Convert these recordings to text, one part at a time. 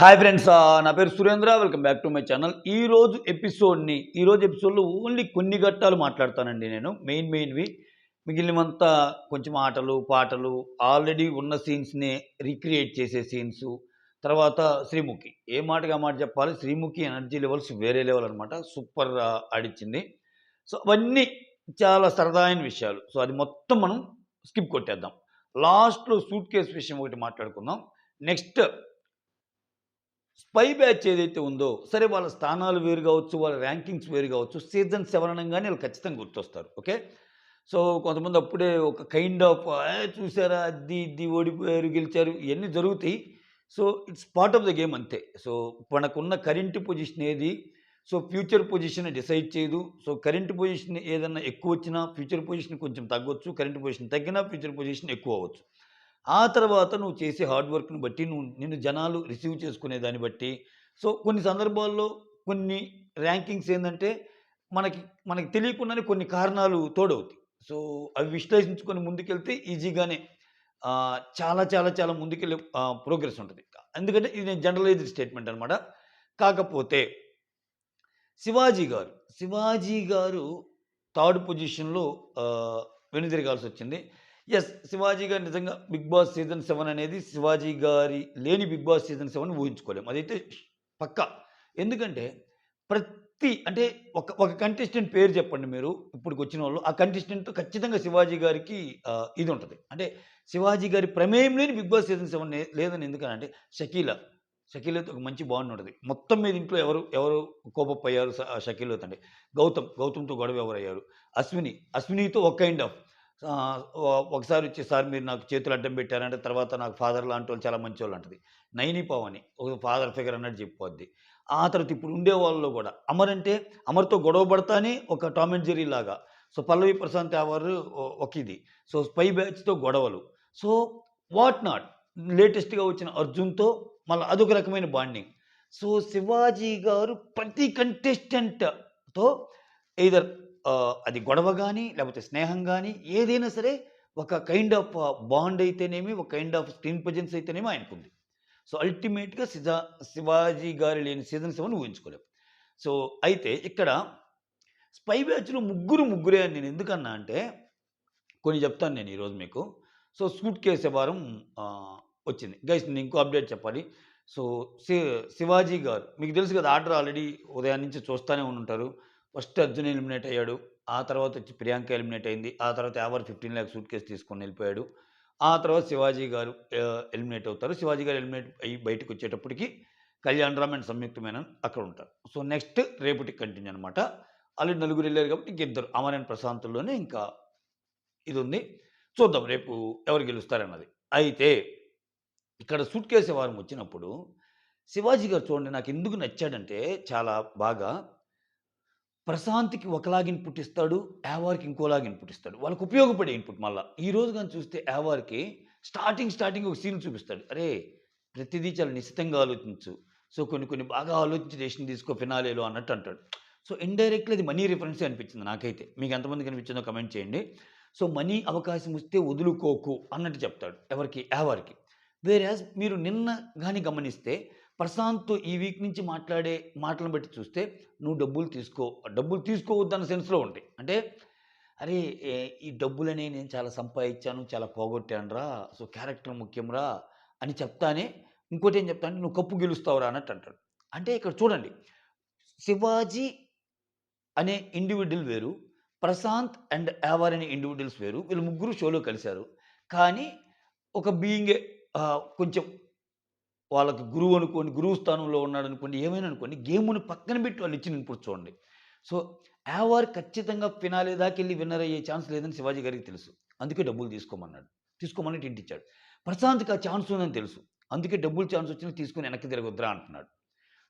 Hi friends నా పేరు Surendra. Welcome back to my channel ఈ రోజు ఎపిసోడ్ని ఈరోజు ఎపిసోడ్లో ఓన్లీ కొన్ని ఘట్టాలు మాట్లాడతానండి నేను. మెయిన్ మెయిన్వి మిగిలినవంతా కొంచెం ఆటలు పాటలు ఆల్రెడీ ఉన్న సీన్స్ని రీక్రియేట్ చేసే సీన్స్ తర్వాత శ్రీముఖి. ఏ మాటగా మాట చెప్పాలి? శ్రీముఖి ఎనర్జీ లెవెల్స్ వేరే లెవెల్ అనమాట సూపర్ ఆడిచ్చింది. సో అవన్నీ చాలా సరదా అయిన విషయాలు. సో అది మొత్తం మనం స్కిప్ కొట్టేద్దాం. లాస్ట్లో సూట్ కేసు విషయం ఒకటి మాట్లాడుకుందాం. నెక్స్ట్ స్పై బ్యాచ్ ఏదైతే ఉందో సరే వాళ్ళ స్థానాలు వేరు కావచ్చు వాళ్ళ ర్యాంకింగ్స్ వేరు కావచ్చు సీజన్ సెవెన్ అనగానే వాళ్ళు ఖచ్చితంగా గుర్తొస్తారు ఓకే? సో కొంతమంది అప్పుడే ఒక కైండ్ ఆఫ్ చూసారా అది ఇది ఓడిపోయారు గెలిచారు ఇవన్నీ జరుగుతాయి. So it's part of the game అంతే. సో మనకున్న కరెంట్ పొజిషన్ ఏది? సో ఫ్యూచర్ పొజిషన్ డిసైడ్ చేయదు. సో కరెంట్ పొజిషన్ ఏదన్నా ఎక్కువ వచ్చినా ఫ్యూచర్ పొజిషన్ కొంచెం తగ్గొచ్చు కరెంట్ పొజిషన్ తగ్గినా ఫ్యూచర్ పొజిషన్ ఎక్కువ అవ్వచ్చు. ఆ తర్వాత నువ్వు చేసే హార్డ్ వర్క్ని బట్టి నువ్వు నిన్ను జనాలు రిసీవ్ చేసుకునే దాన్ని బట్టి. సో కొన్ని సందర్భాల్లో కొన్ని ర్యాంకింగ్స్ ఏంటంటే మనకి మనకి తెలియకుండానే కొన్ని కారణాలు తోడవుతాయి. సో అవి విశ్లేషించుకొని ముందుకెళ్తే ఈజీగానే చాలా చాలా చాలా ముందుకెళ్ళే ప్రోగ్రెస్ ఉంటుంది. ఎందుకంటే ఇది నేను జనరలైజ్డ్ స్టేట్మెంట్ అనమాట కాకపోతే శివాజీ గారు శివాజీ గారు థర్డ్ పొజిషన్లో వెనుదిరగాల్సి వచ్చింది ఎస్ శివాజీ గారు నిజంగా బిగ్ బాస్ సీజన్ సెవెన్ అనేది శివాజీ గారి లేని బిగ్ బాస్ సీజన్ సెవెన్ ఊహించుకోలేము. అదైతే పక్కా. ఎందుకంటే ప్రతి అంటే ఒక ఒక కంటెస్టెంట్ పేరు చెప్పండి మీరు ఇప్పుడు వచ్చిన వాళ్ళు. ఆ కంటెస్టెంట్ ఖచ్చితంగా శివాజీ గారికి ఇది ఉంటుంది. అంటే శివాజీ గారి ప్రమేయం లేని బిగ్ బాస్ సీజన్ సెవెన్ లేదని ఎందుకనంటే షకీల షకీలత్ ఒక మంచి బాండ్ ఉంటుంది. మొత్తం మీద ఇంట్లో ఎవరు ఎవరు కోపప్పయ్యారు షకీలత్ స- అంటే గౌతమ్. గౌతమ్తో గొడవ ఎవరు అయ్యారు అశ్విని. అశ్వినితో ఒక కైండ్ ఆఫ్ ఒకసారి వచ్చి సార్ మీరు నాకు చేతులు అడ్డం పెట్టారంటే తర్వాత నాకు ఫాదర్ లాంటి వాళ్ళు చాలా మంచి వాళ్ళు అంటది. నైని పవని ఒక ఫాదర్ ఫిగర్ అన్నట్టు చెప్పుకోద్ది ఆ తర్వాత ఇప్పుడు ఉండే వాళ్ళలో కూడా అమర్ అంటే అమర్తో గొడవ పడతానే ఒక టామ్ అండ్ జెరీ లాగా. సో పల్లవి ప్రశాంత్ ఎవరు ఒక ఇది. సో స్పై బ్యాచ్తో గొడవలు. So what not? లేటెస్ట్గా వచ్చిన అర్జున్తో మళ్ళీ అదొక రకమైన బాండింగ్. సో శివాజీ గారు ప్రతి కంటెస్టెంట్తో ఇదర్ అది గొడవ కానీ లేకపోతే స్నేహం కానీ ఏదైనా సరే ఒక కైండ్ ఆఫ్ బాండ్ అయితేనేమి ఒక కైండ్ ఆఫ్ స్క్రీన్ ప్రజెన్స్ అయితేనేమి ఆయనకుంది. సో అల్టిమేట్గా సిజా శివాజీ గారి లేని సీజన్ సెవెన్ ఊహించుకోలేము సో అయితే ఇక్కడ స్పై బ్యాచ్లో ముగ్గురు ముగ్గురే అని నేను ఎందుకన్నా అంటే కొన్ని చెప్తాను నేను ఈరోజు మీకు. సో సూట్ కేసు వారం వచ్చింది. గైస్ నేను ఇంకో అప్డేట్ చెప్పాలి. సో శి శివాజీ గారు మీకు తెలుసు కదా ఆర్డర్ ఆల్రెడీ ఉదయం నుంచి చూస్తూనే ఉంటారు ఫస్ట్ అర్జున్ ఎలిమినేట్ అయ్యాడు. ఆ తర్వాత వచ్చి ప్రియాంక ఎలిమినేట్ అయింది. ఆ తర్వాత ఎవరు ఫిఫ్టీన్ ల్యాక్ సూట్ కేసు తీసుకొని వెళ్ళిపోయాడు. ఆ తర్వాత శివాజీ గారు ఎలిమినేట్ అవుతారు. శివాజీ గారు ఎలిమినేట్ అయ్యి బయటకు వచ్చేటప్పటికి కళ్యాణ్ రామ్ అండ్ సంయుక్తమైన అక్కడ ఉంటారు. సో నెక్స్ట్ రేపటికి కంటిన్యూ అనమాట ఆల్రెడీ నలుగురు వెళ్ళారు కాబట్టి ఇంక ఇద్దరు అమర్ అండ్ ఇంకా ఇది ఉంది చూద్దాం రేపు ఎవరు గెలుస్తారన్నది. అయితే ఇక్కడ సూట్ కేసు వారం వచ్చినప్పుడు శివాజీ గారు చూడండి నాకు ఎందుకు నచ్చాడంటే చాలా బాగా ప్రశాంత్కి ఒకలాగా ఇన్పుట్ ఇస్తాడు యావార్కి ఇంకోలాగా ఇన్పుట్ ఇస్తాడు. వాళ్ళకి ఉపయోగపడే ఇన్పుట్ మళ్ళీ. ఈ రోజు కానీ చూస్తే యావార్కి స్టార్టింగ్ స్టార్టింగ్ ఒక సీన్ చూపిస్తాడు. అరే ప్రతిదీ చాలా నిశ్చితంగా ఆలోచించు. సో కొన్ని కొన్ని బాగా ఆలోచించి డెసిషన్ తీసుకో ఫినాలేలో అన్నట్టు అంటాడు. సో ఇండైరెక్ట్లీ అది మనీ రిఫరెన్స్ అనిపించింది నాకైతే. మీకు ఎంతమంది కనిపించిందో కమెంట్ చేయండి. సో మనీ అవకాశం వస్తే వదులుకోకు అన్నట్టు చెప్తాడు ఎవరికి? యావార్కి వేరే మీరు నిన్న కానీ గమనిస్తే ప్రశాంత్తో ఈ వీక్ నుంచి మాట్లాడే మాటలను బట్టి చూస్తే నువ్వు డబ్బులు తీసుకో. డబ్బులు తీసుకోవద్దన్న సెన్స్లో ఉంటాయి అంటే అరే ఈ డబ్బులని నేను చాలా సంపాదించాను చాలా పోగొట్టాను రా సో క్యారెక్టర్ ముఖ్యం రా అని చెప్తానే ఇంకోటి ఏం చెప్తా అంటే నువ్వు కప్పు గెలుస్తావురా అన్నట్టు అంటాడు. అంటే ఇక్కడ చూడండి శివాజీ అనే ఇండివిజువల్ వేరు ప్రశాంత్ అండ్ యావర్ అనే ఇండివిజువల్స్ వేరు వీళ్ళు ముగ్గురు షోలో కలిశారు. కానీ ఒక బీయింగే కొంచెం వాళ్ళకి గురువు అనుకోండి గురువు స్థానంలో ఉన్నాడు అనుకోండి ఏమైనా అనుకోండి గేముని పక్కన పెట్టి వాళ్ళు ఇచ్చిన ఇన్పుట్ చూడండి. సో యావార్ ఖచ్చితంగా ఫినాలే దాకా వెళ్ళి విన్నర్ అయ్యే ఛాన్స్ లేదని శివాజీ గారికి తెలుసు. అందుకే డబ్బులు తీసుకోమన్నాడు. తీసుకోమని ఇంటిచ్చాడు ప్రశాంత్కి ఆ ఛాన్స్ ఉందని తెలుసు. అందుకే డబ్బులు ఛాన్స్ వచ్చినా తీసుకుని వెనక్కి తిరగొద్దురా అంటున్నాడు.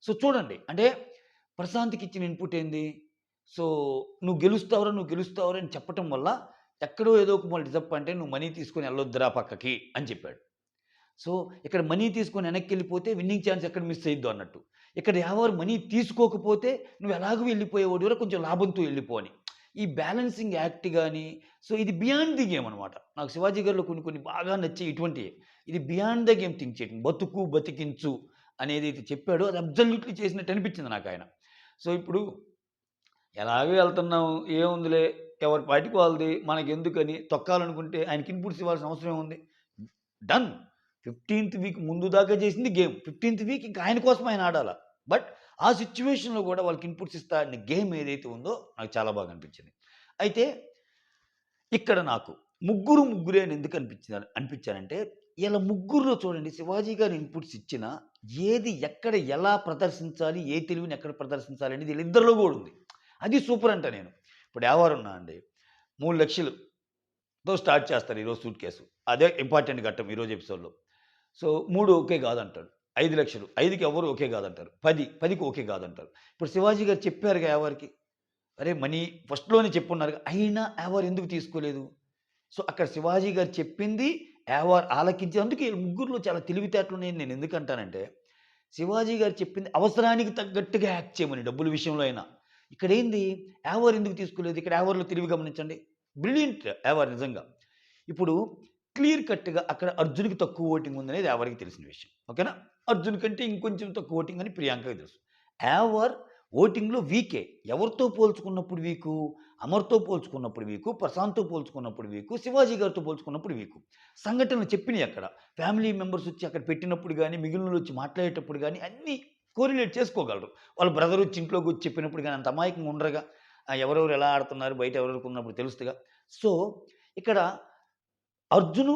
సో చూడండి అంటే ప్రశాంత్కి ఇచ్చిన ఇన్పుట్ ఏంది? సో నువ్వు గెలుస్తావురా నువ్వు గెలుస్తావురా అని చెప్పటం వల్ల ఎక్కడో ఏదో ఒక మళ్ళీ డిసప్పాయింట్ నువ్వు మనీ తీసుకొని వెళ్ళొద్దురా పక్కకి అని చెప్పాడు. సో ఇక్కడ మనీ తీసుకొని వెనక్కి వెళ్ళిపోతే విన్నింగ్ ఛాన్స్ ఎక్కడ మిస్ అయ్యిద్దు అన్నట్టు. ఇక్కడ ఎవరు మనీ తీసుకోకపోతే నువ్వు ఎలాగో వెళ్ళిపోయేవాడు కూడా కొంచెం లాభంతో వెళ్ళిపోని ఈ బ్యాలెన్సింగ్ యాక్ట్ కానీ సో ఇది బియాండ్ ది గేమ్ అనమాట నాకు శివాజీ గారిలో కొన్ని కొన్ని బాగా నచ్చే ఇటువంటివి. ఇది బియాండ్ ద గేమ్ థింక్ చేయడం బతుకు బతికించు అనేది అయితే చెప్పాడో. అది అబ్జల్యూట్లీ చేసినట్టు అనిపించింది నాకు ఆయన. సో ఇప్పుడు ఎలాగో వెళ్తున్నాం ఏముందిలే? ఎవరి పాటికి వాళ్ళది? మనకి ఎందుకని తొక్కాలనుకుంటే ఆయనకి ఇన్పుట్స్ ఇవ్వాల్సిన అవసరం ఏముంది? డన్! ఫిఫ్టీన్త్ వీక్ ముందు దాకా చేసింది గేమ్. ఫిఫ్టీన్త్ వీక్ ఇంకా ఆయన కోసం ఆయన ఆడాల? బట్ ఆ సిచ్యువేషన్లో కూడా వాళ్ళకి ఇన్పుట్స్ ఇస్తా అనే గేమ్ ఏదైతే ఉందో నాకు చాలా బాగా అనిపించింది. అయితే ఇక్కడ నాకు ముగ్గురు ముగ్గురే అని ఎందుకు అనిపించింది అనిపించానంటే ఇలా ముగ్గురులో చూడండి శివాజీ గారు ఇన్పుట్స్ ఇచ్చిన ఏది ఎక్కడ ఎలా ప్రదర్శించాలి ఏ తెలివిని ఎక్కడ ప్రదర్శించాలి అనేది వీళ్ళిద్దరిలో కూడా ఉంది. అది సూపర్ అంట నేను. ఇప్పుడు ఎవరున్నా అండి. మూడు లక్షలు తో స్టార్ట్ చేస్తారు ఈరోజు సూట్ కేసు. అదే ఇంపార్టెంట్ ఘట్టం ఈరోజు ఎపిసోడ్లో. సో మూడు ఓకే కాదంటాడు. ఐదు లక్షలు. ఐదుకి ఎవరు ఓకే కాదంటారు. పది. పదికి ఓకే కాదంటారు. ఇప్పుడు శివాజీ గారు చెప్పారుగా ఎవరికి? అరే మనీ ఫస్ట్లోనే చెప్పున్నారు అయినా ఎవరు ఎందుకు తీసుకోలేదు? సో అక్కడ శివాజీ గారు చెప్పింది ఎవరు ఆలకించి అందుకే ముగ్గురులో చాలా తెలివితేటలు నేను నేను ఎందుకంటానంటే శివాజీ గారు చెప్పింది అవసరానికి తగ్గట్టుగా యాక్ట్ చేయమని డబ్బుల విషయంలో అయినా. ఇక్కడ ఏంది? ఎవరు ఎందుకు తీసుకోలేదు? ఇక్కడ ఎవరిలో తెలివి గమనించండి. బ్రిలియంట్ ఎవరు నిజంగా? ఇప్పుడు క్లియర్ కట్గా అక్కడ అర్జున్కి తక్కువ ఓటింగ్ ఉందనేది ఎవరికి తెలిసిన విషయం. ఓకేనా? అర్జున్ కంటే ఇంకొంచెం తక్కువ ఓటింగ్ అని ప్రియాంకకి తెలుసు. ఎవర్ ఓటింగ్లో వీకే. ఎవరితో పోల్చుకున్నప్పుడు వీకు? అమర్తో పోల్చుకున్నప్పుడు వీకు? ప్రశాంత్తో పోల్చుకున్నప్పుడు వీకు? శివాజీ గారితో పోల్చుకున్నప్పుడు వీకు? సంఘటనలు చెప్పినాయి అక్కడ. ఫ్యామిలీ మెంబర్స్ వచ్చి అక్కడ పెట్టినప్పుడు కానీ మిగిలిన వచ్చి మాట్లాడేటప్పుడు కానీ అన్నీ కోరిలేట్ చేసుకోగలరు. వాళ్ళ బ్రదర్ వచ్చి ఇంట్లోకి వచ్చి చెప్పినప్పుడు కానీ అంత అమాయకంగా ఉండరుగా. ఎవరెవరు ఎలా ఆడుతున్నారు? బయట ఎవరెవరికి ఉన్నప్పుడు తెలుస్తుందిగా సో ఇక్కడ అర్జును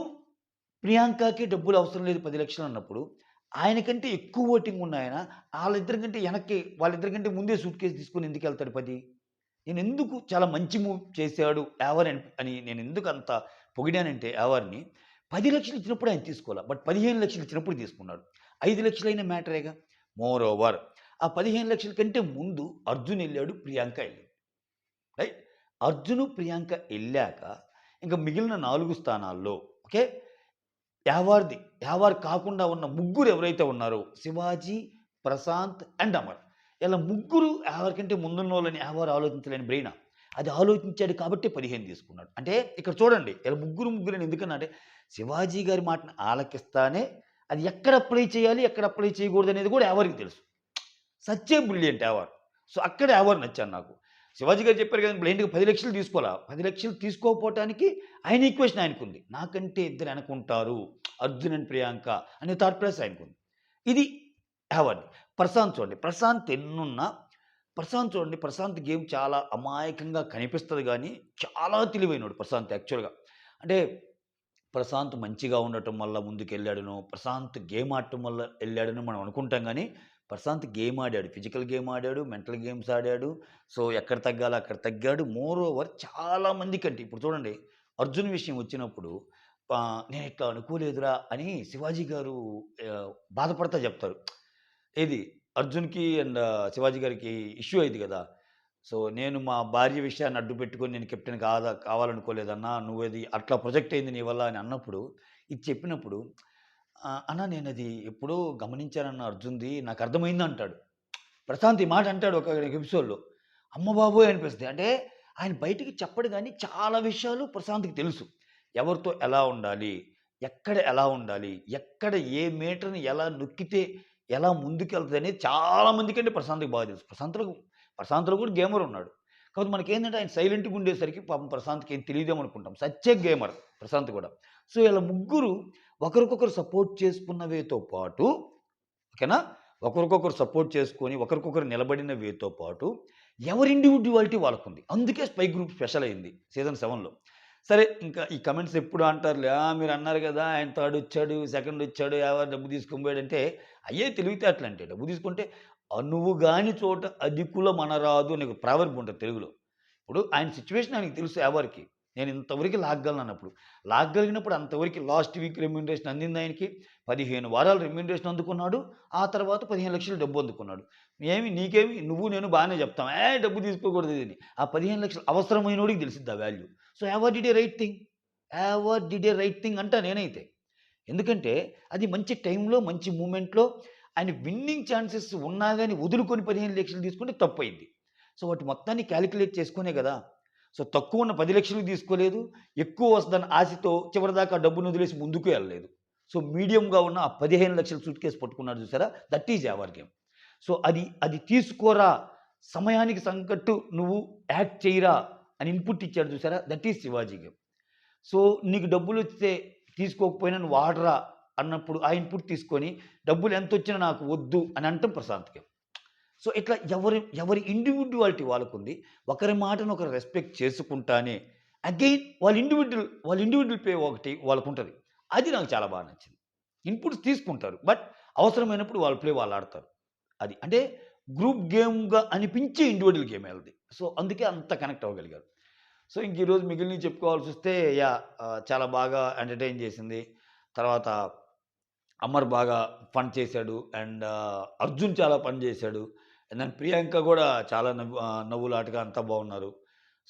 ప్రియాంకకి డబ్బులు అవసరం లేదు పది లక్షలు అన్నప్పుడు ఆయనకంటే ఎక్కువ ఓటింగ్ ఉన్న ఆయన వాళ్ళిద్దరి కంటే వెనక్కి వాళ్ళిద్దరి కంటే ముందే సూట్ కేసు తీసుకొని ఎందుకు వెళ్తాడు పది? నేను ఎందుకు చాలా మంచి మూవ్ చేశాడు యావర్ అని అని నేను ఎందుకు అంత పొగిడానంటే యావర్ని పది లక్షలు ఇచ్చినప్పుడు ఆయన తీసుకోవాలి? బట్ పదిహేను లక్షలు ఇచ్చినప్పుడు తీసుకున్నాడు. ఐదు లక్షలైన మ్యాటరేగా? మోర్ ఓవర్ ఆ పదిహేను లక్షల కంటే ముందు అర్జున్ వెళ్ళాడు ప్రియాంక వెళ్ళాడు. రైట్? అర్జును ప్రియాంక వెళ్ళాక ఇంకా మిగిలిన నాలుగు స్థానాల్లో ఓకే? యావార్ది యావార్ కాకుండా ఉన్న ముగ్గురు ఎవరైతే ఉన్నారో శివాజీ ప్రశాంత్ అండ్ అమర్. ఇలా ముగ్గురు యావర్ కంటే ముందున్న వాళ్ళని యావర్ ఆలోచించలేని బ్రెయిన్ అది ఆలోచించాడు కాబట్టి పదిహేను తీసుకున్నాడు. అంటే ఇక్కడ చూడండి ఇలా ముగ్గురు ముగ్గురు ఎందుకన్నా అంటే శివాజీ గారి మాటను ఆలకిస్తానే అది ఎక్కడ అప్లై చేయాలి ఎక్కడ అప్లై చేయకూడదు అనేది కూడా ఎవరికి తెలుసు. సచ్చే బ్రిలియంట్ యావర్. సో అక్కడ ఎవరు నచ్చాను నాకు. శివాజీ గారు చెప్పారు కదా బ్లైండ్గా పది లక్షలు తీసుకోవాలా? పది లక్షలు తీసుకోకపోవటానికి ఆయన ఈక్వేషన్ ఆయనకు ఉంది నాకంటే ఇద్దరు అనుకుంటారు అర్జున్ అండ్ ప్రియాంక అనే థాట్ ప్లేస్ ఆయనకు ఉంది ఇది హ్యావర్డ్ ప్రశాంత్ చూడండి ప్రశాంత్ ఎన్నున్నా ప్రశాంత్ చూడండి ప్రశాంత్ గేమ్ చాలా అమాయకంగా కనిపిస్తుంది కానీ చాలా తెలివైనడు ప్రశాంత్ యాక్చువల్గా అంటే ప్రశాంత్ మంచిగా ఉండటం వల్ల ముందుకు వెళ్ళాడనో ప్రశాంత్ గేమ్ ఆడటం వల్ల వెళ్ళాడని మనం అనుకుంటాం కానీ ప్రశాంత్ గేమ్ ఆడాడు ఫిజికల్ గేమ్ ఆడాడు మెంటల్ గేమ్స్ ఆడాడు. సో ఎక్కడ తగ్గాలో అక్కడ తగ్గాడు. మోర్ ఓవర్ చాలామంది కంటే ఇప్పుడు చూడండి అర్జున్ విషయం వచ్చినప్పుడు నేను ఇట్లా అనుకోలేదురా అని శివాజీ గారు బాధపడతా చెప్తారు. ఏది? అర్జున్కి అండ్ శివాజీ గారికి ఇష్యూ అయింది కదా. సో నేను మా భార్య విషయాన్ని అడ్డు పెట్టుకొని నేను కెప్టెన్ కాదా కావాలనుకోలేదన్నా నువ్వు అట్లా ప్రొజెక్ట్ అయింది నీ వల్ల అని అన్నప్పుడు ఇది చెప్పినప్పుడు అన్న నేను అది ఎప్పుడో గమనించానన్న అర్జున్ది నాకు అర్థమైంది అంటాడు. ప్రశాంత్ ఈ మాట అంటాడు ఒక ఎపిసోడ్లో. అమ్మ బాబోయ్ అనిపిస్తుంది. అంటే ఆయన బయటికి చెప్పడు కానీ చాలా విషయాలు ప్రశాంత్కి తెలుసు. ఎవరితో ఎలా ఉండాలి ఎక్కడ ఎలా ఉండాలి ఎక్కడ ఏ మీటర్ని ఎలా నొక్కితే ఎలా ముందుకెళ్తుంది అనేది చాలా మందికంటే ప్రశాంత్కి బాగా తెలుసు. ప్రశాంత్లో ప్రశాంత్లో కూడా గేమర్ ఉన్నాడు. కాబట్టి మనకి ఏంటంటే ఆయన సైలెంట్గా ఉండేసరికి పాపం ప్రశాంత్కి ఏం తెలియదేమో అనుకుంటాం సత్య గేమర్ ప్రశాంత్ కూడా. సో ఇలా ముగ్గురు ఒకరికొకరు సపోర్ట్ చేసుకున్నవేతో పాటు ఓకేనా? ఒకరికొకరు సపోర్ట్ చేసుకొని ఒకరికొకరు నిలబడిన వేతో పాటు ఎవరి ఇండివిజువాలిటీ వాళ్ళకుంది. అందుకే స్పై గ్రూప్ స్పెషల్ అయింది సీజన్ సెవెన్లో. సరే ఇంకా ఈ కమెంట్స్ ఎప్పుడు అంటారులే మీరు అన్నారు కదా ఆయన థర్డ్ వచ్చాడు సెకండ్ వచ్చాడు ఎవరు డబ్బు తీసుకొని పోయాడంటే అయ్యే తెలివితేటలు అంటే డబ్బు తీసుకుంటే అనువు కాని చోట అధికుల మనరాదు అని ఒక ప్రావర్బ్ ఉంటుంది తెలుగులో. ఇప్పుడు ఆయన సిచ్యువేషన్ ఆయనకి తెలుసు ఎవరికి. నేను ఇంతవరకు లాగలను అన్నప్పుడు. లాగలిగినప్పుడు అంతవరకు లాస్ట్ వీక్ రెమ్యూనరేషన్ అందింది ఆయనకి. పదిహేను వారాలు రెమ్యూనరేషన్ అందుకున్నాడు. ఆ తర్వాత పదిహేను లక్షలు డబ్బు అందుకున్నాడు. ఏమి నీకేమి? నువ్వు నేను బాగానే చెప్తాం. ఏ డబ్బు తీసుకోకూడదు ఇది అని. ఆ పదిహేను లక్షలు అవసరమైనోడికి తెలిసిద్ది ఆ value. So Yawar did a right thing Yawar did a right thing అంటా నేనైతే. ఎందుకంటే అది మంచి టైంలో మంచి మూమెంట్లో ఆయన విన్నింగ్ ఛాన్సెస్ ఉన్నా కానీ వదులుకొని పదిహేను లక్షలు తీసుకుంటే తప్పు అయింది సో వాటి మొత్తాన్ని క్యాలిక్యులేట్ చేసుకునే కదా. సో తక్కువ ఉన్న పది లక్షలు తీసుకోలేదు. ఎక్కువ వస్తుందని ఆశతో చివరిదాకా డబ్బును వదిలేసి ముందుకు వెళ్ళలేదు. సో మీడియంగా ఉన్న ఆ పదిహేను లక్షలు సూట్ కేసు పట్టుకున్నాడు చూసారా? That is Yawar game so అది అది తీసుకోరా? సమయానికి సంకట్టు నువ్వు యాక్ట్ చేయరా? అని ఇన్పుట్ ఇచ్చాడు చూసారా? That is Shivaji game so నీకు డబ్బులు వస్తే తీసుకోకపోయినా నువ్వు ఆడరా అన్నప్పుడు ఆ ఇన్పుట్ తీసుకొని డబ్బులు ఎంత వచ్చినా నాకు వద్దు అని అంటాం ప్రశాంత్ గేమ్ సో ఇట్లా ఎవరి ఎవరి ఇండివిజువాలిటీ వాళ్ళకుంది. ఒకరి మాటను ఒకరు రెస్పెక్ట్ చేసుకుంటానే అగైన్ వాళ్ళ ఇండివిజువల్ వాళ్ళ ఇండివిజువల్ పే ఒకటి వాళ్ళకు ఉంటుంది అది నాకు చాలా బాగా నచ్చింది. ఇన్పుట్స్ తీసుకుంటారు. బట్ అవసరమైనప్పుడు వాళ్ళ ప్లే వాళ్ళు ఆడతారు. అది అంటే గ్రూప్ గేమ్గా అనిపించే ఇండివిజువల్ గేమ్ వెళ్ళది సో అందుకే అంత కనెక్ట్ అవ్వగలిగారు. సో ఇంక ఈరోజు మిగిలిన చెప్పుకోవాల్సి వస్తే యా చాలా బాగా ఎంటర్టైన్ చేసింది. తర్వాత అమర్ బాగా ఫన్ చేశాడు. అండ్ అర్జున్ చాలా పని చేశాడు. అండ్ ప్రియాంక కూడా చాలా నవ్వు నవ్వులాటగా అంతా బాగున్నారు.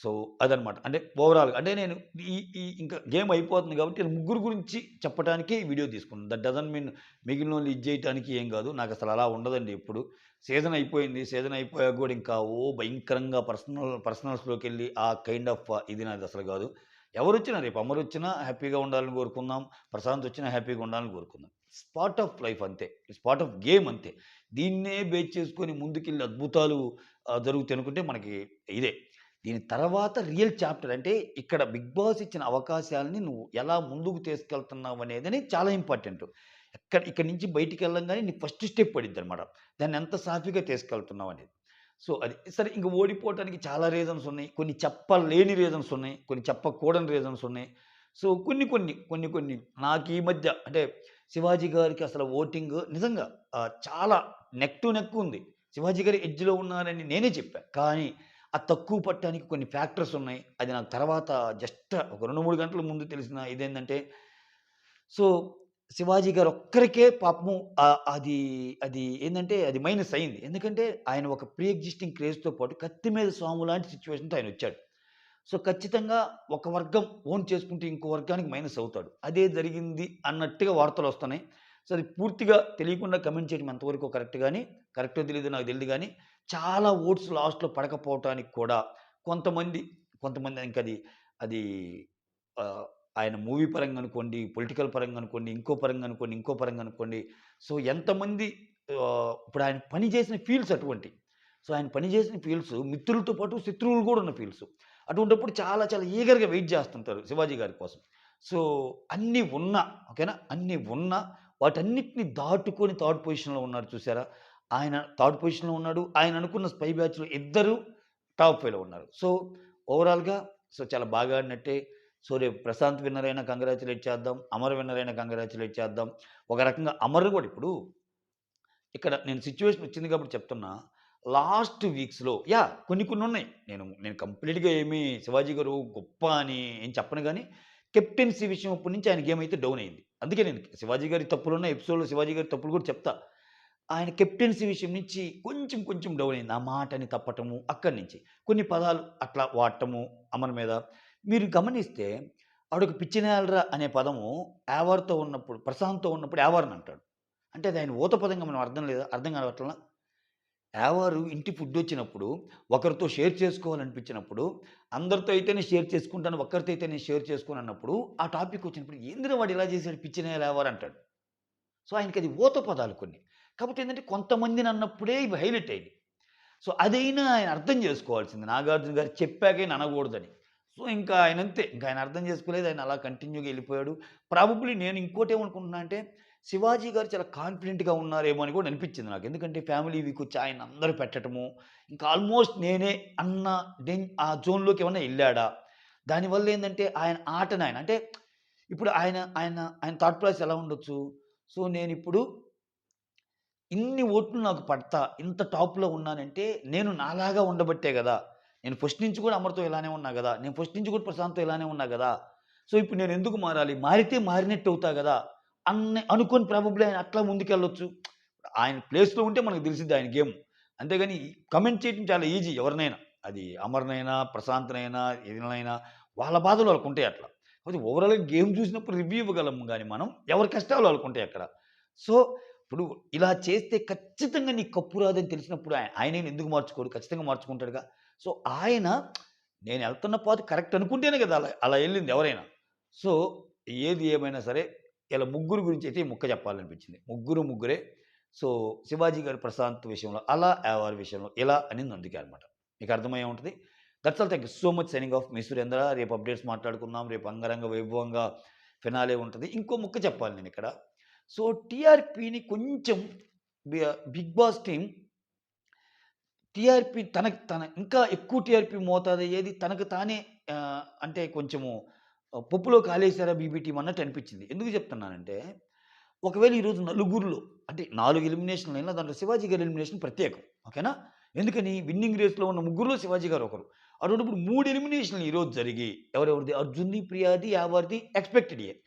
సో అదనమాట అంటే ఓవరాల్ అంటే నేను ఈ ఈ ఇంకా గేమ్ అయిపోతుంది కాబట్టి నేను ముగ్గురు గురించి చెప్పడానికి వీడియో తీసుకున్నాను. దట్ డజన్ మీన్ మిగిలిన వాళ్ళు ఇది చేయడానికి ఏం కాదు. నాకు అసలు అలా ఉండదండి ఎప్పుడు. సీజన్ అయిపోయింది. సీజన్ అయిపోయాక కూడా ఇంకా ఓ భయంకరంగా పర్సనల్ పర్సనల్స్లోకి వెళ్ళి ఆ కైండ్ ఆఫ్ ఇది నాది అసలు కాదు. ఎవరు వచ్చినా రేపు అమరు వచ్చినా హ్యాపీగా ఉండాలని కోరుకుందాం. ప్రశాంత్ వచ్చినా హ్యాపీగా ఉండాలని కోరుకుందాం. స్పాట్ ఆఫ్ లైఫ్ అంతే. స్పాట్ ఆఫ్ గేమ్ అంతే. దీన్నే బేస్ చేసుకొని ముందుకెళ్ళి అద్భుతాలు జరుగుతాయి అనుకుంటే మనకి ఇదే. దీని తర్వాత రియల్ చాప్టర్ అంటే ఇక్కడ బిగ్ బాస్ ఇచ్చిన అవకాశాలని నువ్వు ఎలా ముందుకు తీసుకెళ్తున్నావు అనేది చాలా ఇంపార్టెంట్. ఎక్కడ ఇక్కడ నుంచి బయటికి వెళ్ళంగానే నీ ఫస్ట్ స్టెప్ పడిద్ది అనమాట దాన్ని ఎంత సాఫీగా తీసుకెళ్తున్నావు అనేది. సో అది సరే ఇంక ఓడిపోవటానికి చాలా రీజన్స్ ఉన్నాయి. కొన్ని చెప్పలేని రీజన్స్ ఉన్నాయి. కొన్ని చెప్పకూడని రీజన్స్ ఉన్నాయి. సో కొన్ని కొన్ని కొన్ని కొన్ని నాకు ఈ మధ్య అంటే శివాజీ గారికి అసలు ఓటింగ్ నిజంగా చాలా నెక్ టు నెక్ ఉంది. శివాజీ గారి ఎడ్జ్లో ఉన్నారని నేనే చెప్పాను కానీ ఆ తక్కువ పట్టడానికి కొన్ని ఫ్యాక్టర్స్ ఉన్నాయి. అది నాకు తర్వాత జస్ట్ ఒక రెండు మూడు గంటల ముందు తెలిసిన ఇదేంటంటే సో శివాజీ గారు ఒక్కరికే పాపము అది అది ఏంటంటే అది మైనస్ అయింది. ఎందుకంటే ఆయన ఒక ప్రీ ఎగ్జిస్టింగ్ క్రేజ్తో పాటు కత్తి మీద స్వాము లాంటి సిచ్యువేషన్తో ఆయన వచ్చాడు. సో ఖచ్చితంగా ఒక వర్గం ఓన్ చేసుకుంటే ఇంకో వర్గానికి మైనస్ అవుతాడు. అదే జరిగింది అన్నట్టుగా వార్తలు వస్తున్నాయి. సో అది పూర్తిగా తెలియకుండా కమెంట్ చేయడం ఎంతవరకు కరెక్ట్ కానీ కరెక్టో తెలియదు నాకు తెలియదు కానీ చాలా ఓట్స్ లాస్ట్లో పడకపోవటానికి కూడా కొంతమంది కొంతమంది ఇంకా అది అది ఆయన మూవీ పరంగా అనుకోండి పొలిటికల్ పరంగా అనుకోండి ఇంకో పరంగా అనుకోండి ఇంకో పరంగా అనుకోండి. సో ఎంతమంది ఇప్పుడు ఆయన పని చేసిన ఫీల్డ్స్ అటువంటి. సో ఆయన పనిచేసిన ఫీల్డ్స్ మిత్రులతో పాటు శత్రువులు కూడా ఉన్న ఫీల్డ్స్. అటువంటిప్పుడు చాలా చాలా ఈగర్గా వెయిట్ చేస్తుంటారు శివాజీ గారి కోసం. సో అన్నీ ఉన్నా ఓకేనా? అన్నీ ఉన్నా వాటన్నిటిని దాటుకొని థర్డ్ పొజిషన్లో ఉన్నారు చూసారా? ఆయన థర్డ్ పొజిషన్లో ఉన్నాడు. ఆయన అనుకున్న స్పై బ్యాచ్లో ఇద్దరు టాప్ ఫైవ్లో ఉన్నారు. సో ఓవరాల్గా సో చాలా బాగా ఆడినట్టే. సో రేపు ప్రశాంత్ విన్నర్ అయినా కంగ్రాచులేట్ చేద్దాం. అమర్ విన్నర్ అయినా కంగ్రాచులేట్ చేద్దాం. ఒక రకంగా అమర్ కూడా ఇప్పుడు ఇక్కడ నేను సిచ్యువేషన్ వచ్చింది కాబట్టి చెప్తున్నా. లాస్ట్ వీక్స్లో యా కొన్ని కొన్ని ఉన్నాయి. నేను నేను కంప్లీట్గా ఏమీ శివాజీ గారు గొప్ప అని ఏం చెప్పను కానీ కెప్టెన్సీ విషయం అప్పటి నుంచి ఆయన గేమ్ అయితే డౌన్ అయింది. అందుకే నేను శివాజీ గారి తప్పులు ఉన్న ఎపిసోడ్లో శివాజీ గారి తప్పులు కూడా చెప్తా. ఆయన కెప్టెన్సీ విషయం నుంచి కొంచెం కొంచెం డౌన్ అయింది. ఆ మాటని తప్పటము అక్కడి నుంచి. కొన్ని పదాలు అట్లా వాడటము అమర్ మీద. మీరు గమనిస్తే ఆవిడకు పిచ్చినేలరా అనే పదము యావర్తో ఉన్నప్పుడు ప్రశాంత్తో ఉన్నప్పుడు యావర్ని అంటాడు. అంటే అది ఆయన ఊత పదంగా మనం అర్థం లేదా అర్థం కావట్లా యావారు ఇంటి ఫుడ్ వచ్చినప్పుడు ఒకరితో షేర్ చేసుకోవాలనిపించినప్పుడు అందరితో అయితేనే షేర్ చేసుకుంటాను ఒక్కరితో అయితేనే షేర్ చేసుకోను అన్నప్పుడు ఆ టాపిక్ వచ్చినప్పుడు ఏందిరా వాడు ఇలా చేశాడు పిచ్చినేలు యావర్ అంటాడు. సో ఆయనకి అది ఊత పదాలు కొన్ని. కాబట్టి ఏంటంటే కొంతమందిని అన్నప్పుడే ఇవి హైలైట్ అయింది సో అదైనా ఆయన అర్థం చేసుకోవాల్సింది. నాగార్జున గారు చెప్పాకైనా అనకూడదని. సో ఇంకా ఆయన అంతే. ఇంకా ఆయన అర్థం చేసుకోలేదు. ఆయన అలా కంటిన్యూగా వెళ్ళిపోయాడు. ప్రాబబ్లీ నేను ఇంకోటి ఏమనుకుంటున్నా అంటే శివాజీ గారు చాలా కాన్ఫిడెంట్గా ఉన్నారేమో అని కూడా అనిపించింది నాకు. ఎందుకంటే ఫ్యామిలీ వీక్ వచ్చి ఆయన అందరూ పెట్టడము ఇంకా ఆల్మోస్ట్ నేనే అన్న డెన్ ఆ జోన్లోకి ఏమైనా వెళ్ళాడా? దానివల్ల ఏంటంటే ఆయన ఆటను ఆయన అంటే ఇప్పుడు ఆయన ఆయన ఆయన థాట్ ప్రాసెస్ ఎలా ఉండొచ్చు? సో నేను ఇప్పుడు ఇన్ని ఓట్లు నాకు పడతా ఇంత టాప్లో ఉన్నానంటే నేను నాలాగా ఉండబట్టే కదా. నేను ఫస్ట్ నుంచి కూడా అమర్తో ఇలానే ఉన్నా కదా. నేను ఫస్ట్ నుంచి కూడా ప్రశాంత్తో ఇలానే ఉన్నా కదా. సో ఇప్పుడు నేను ఎందుకు మారాలి? మారితే మారినట్టు అవుతా కదా. అన్న అనుకొని ప్రాబబ్లీ ఆయన అట్లా ముందుకెళ్ళొచ్చు. ఆయన ప్లేస్లో ఉంటే మనకు తెలిసింది ఆయన గేమ్. అంతేగాని కమెంట్ చేయడం చాలా ఈజీ ఎవరినైనా. అది అమర్నైనా ప్రశాంత్నైనా ఏదైనా వాళ్ళ బాధలు వాళ్ళకు ఉంటాయి అట్లా. కాబట్టి ఓవరాల్గా గేమ్ చూసినప్పుడు రివ్యూ ఇవ్వగలము కానీ మనం ఎవరి కష్టాలు వాళ్ళకు ఉంటాయి అక్కడ. సో ఇప్పుడు ఇలా చేస్తే ఖచ్చితంగా నీకు కప్పు రాదని తెలిసినప్పుడు ఆయన ఆయన ఎందుకు మార్చుకోడు? ఖచ్చితంగా మార్చుకుంటాడుగా. సో ఆయన నేను వెళ్తున్న పాత కరెక్ట్ అనుకుంటేనే కదా అలా అలా వెళ్ళింది ఎవరైనా. సో ఏది ఏమైనా సరే ఇలా ముగ్గురు గురించి అయితే ముక్క చెప్పాలనిపించింది. ముగ్గురు ముగ్గురే. సో శివాజీ గారి ప్రశాంత్ విషయంలో అలా ఎవరి విషయంలో ఇలా అనేది అందుకే అనమాట మీకు అర్థమయ్యే ఉంటుంది. That's all thank you so much signing off మీ సురేంద్ర రేపు అప్డేట్స్ మాట్లాడుకుందాం. రేపు అంగరంగ వైభవంగా ఫినాలే ఉంటుంది. ఇంకో ముక్క చెప్పాలి నేను ఇక్కడ. సో టీఆర్పీని కొంచెం బిగ్ బాస్ టీం టీఆర్పీ తనకు తన ఇంకా ఎక్కువ టీఆర్పీ మోతాదు అయ్యేది తనకు తానే అంటే కొంచెము పప్పులో కాలేశారా బీబీ టీం అన్నట్టు అనిపించింది. ఎందుకు చెప్తున్నానంటే ఒకవేళ ఈరోజు నలుగురిలో అంటే నాలుగు ఎలిమినేషన్లు అయినా దాంట్లో శివాజీ గారి ఎలిమినేషన్ ప్రత్యేకం ఓకేనా? ఎందుకని? విన్నింగ్ రేస్లో ఉన్న ముగ్గురులో శివాజీ గారు ఒకరు. అటువంటిప్పుడు మూడు ఎలిమినేషన్లు ఈరోజు జరిగి ఎవరెవరిది? అర్జున్ది ప్రియాది యావారిది ఎక్స్పెక్టెడ్ ఇయర్.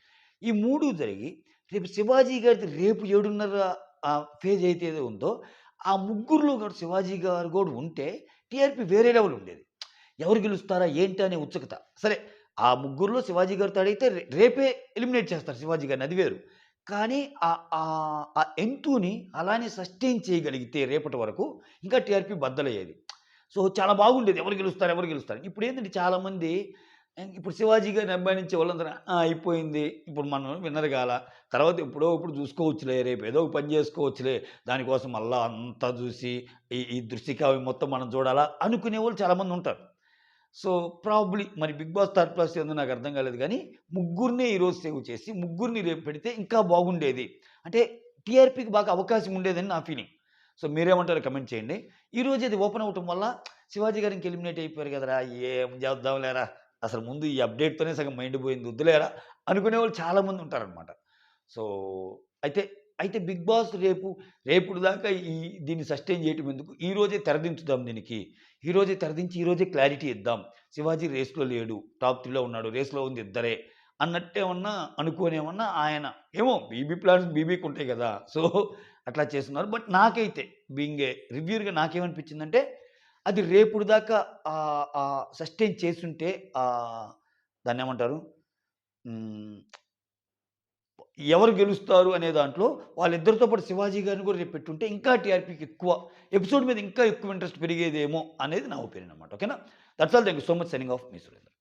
ఈ మూడు జరిగి రేపు శివాజీ గారిది రేపు ఏడున్నర ఆ ఫేజ్ అయితే ఏదో ఉందో ఆ ముగ్గురులో కూడా శివాజీ గారు కూడా ఉంటే టీఆర్పీ వేరే లెవెల్ ఉండేది. ఎవరు గెలుస్తారా ఏంటి అనే ఉత్సుకత. సరే ఆ ముగ్గురులో శివాజీ గారితో అడిగితే రేపే ఎలిమినేట్ చేస్తారు శివాజీ గారిని అది వేరు. కానీ ఆ- ఆ- ఆ ఎంతుని అలానే సస్టైన్ చేయగలిగితే రేపటి వరకు ఇంకా టీఆర్పీ బద్దలయ్యేది. సో చాలా బాగుండేది. ఎవరు గెలుస్తారు ఎవరు గెలుస్తారు. ఇప్పుడు ఏంటంటే చాలామంది ఇప్పుడు శివాజీ గారిని అభిమానించే వాళ్ళందరూ అయిపోయింది. ఇప్పుడు మనం విన్నర్ కాల. తర్వాత ఎప్పుడో ఇప్పుడు చూసుకోవచ్చులే రేపు ఏదో ఒక పని చేసుకోవచ్చులే. దానికోసం మళ్ళా అంతా చూసి ఈ ఈ దృష్టికావి మొత్తం మనం చూడాలా? అనుకునే వాళ్ళు చాలామంది ఉంటారు. సో ప్రాబ్లీ మరి బిగ్ బాస్ థర్డ్ ప్లస్ ఏందో నాకు అర్థం కాలేదు కానీ ముగ్గురినే ఈరోజు సేవ్ చేసి ముగ్గురిని రేపు పెడితే ఇంకా బాగుండేది. అంటే టీఆర్పీకి బాగా అవకాశం ఉండేదని నా ఫీలింగ్ సో మీరేమంటారు కమెంట్ చేయండి. ఈరోజు అది ఓపెన్ అవటం వల్ల శివాజీ గారికి ఎలిమినేట్ అయిపోయారు కదరా ఏం చేద్దాం లేరా అసలు ముందు ఈ అప్డేట్తోనే సగం మైండ్ పోయింది వద్దులేరా? అనుకునే వాళ్ళు చాలామంది ఉంటారనమాట సో అయితే అయితే బిగ్ బాస్ రేపు రేపుడు దాకా ఈ దీన్ని సస్టైన్ చేయటం ఎందుకు? ఈరోజే తెరదించుదాం దీనికి. ఈరోజే తెరదించి ఈరోజే క్లారిటీ ఇద్దాం. శివాజీ రేస్లో లేడు టాప్ త్రీలో ఉన్నాడు రేస్లో ఉంది ఇద్దరే అన్నట్టేమన్నా అనుకోనేమన్నా ఆయన ఏమో బీబీ ప్లాన్స్ బీబీకి ఉంటాయి కదా. సో అట్లా చేస్తున్నారు. బట్ నాకైతే బీయింగ్ ఏ రివ్యూర్గా నాకేమనిపించిందంటే అది రేపుడు దాకా సస్టైన్ చేస్తుంటే దాన్ని ఏమంటారు ఎవరు గెలుస్తారు అనే దాంట్లో వాళ్ళిద్దరితో పాటు శివాజీ గారిని కూడా రేపు పెట్టుంటే ఇంకా టీఆర్పీకి ఎక్కువ ఎపిసోడ్ మీద ఇంకా ఎక్కువ ఇంట్రెస్ట్ పెరిగేదేమో అనేది నా ఒపీనియన్ అనమాట ఓకేనా? That's all thank you so much signing off me Surendra.